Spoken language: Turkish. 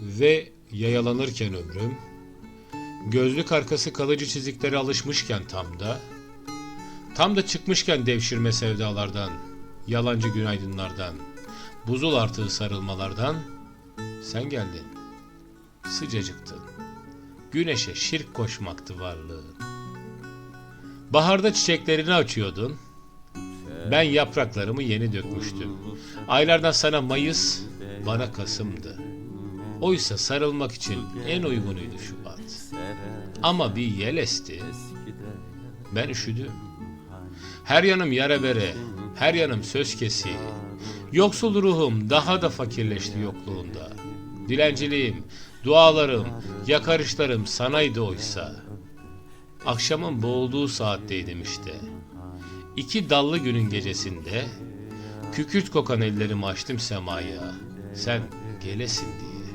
Ve yayalanırken ömrüm, gözlük arkası kalıcı çiziklere alışmışken tam da, tam da çıkmışken devşirme sevdalardan, yalancı günaydınlardan, buzul artığı sarılmalardan, sen geldin. Sıcacıktın. Güneşe şirk koşmaktı varlığın. Baharda çiçeklerini açıyordun. Ben yapraklarımı yeni dökmüştüm. Aylardan sana Mayıs, bana Kasım'dı. Oysa sarılmak için en uygunuydu Şubat. Ama bir yel esti. Ben üşüdüm. Her yanım yara bere, her yanım söz kesi. Yoksul ruhum daha da fakirleşti yokluğunda. Dilenciliğim, dualarım, yakarışlarım sanaydı oysa. Akşamın boğulduğu saatteydim işte. İki dallı günün gecesinde, kükürt kokan ellerimi açtım semaya. Sen gelesin diye.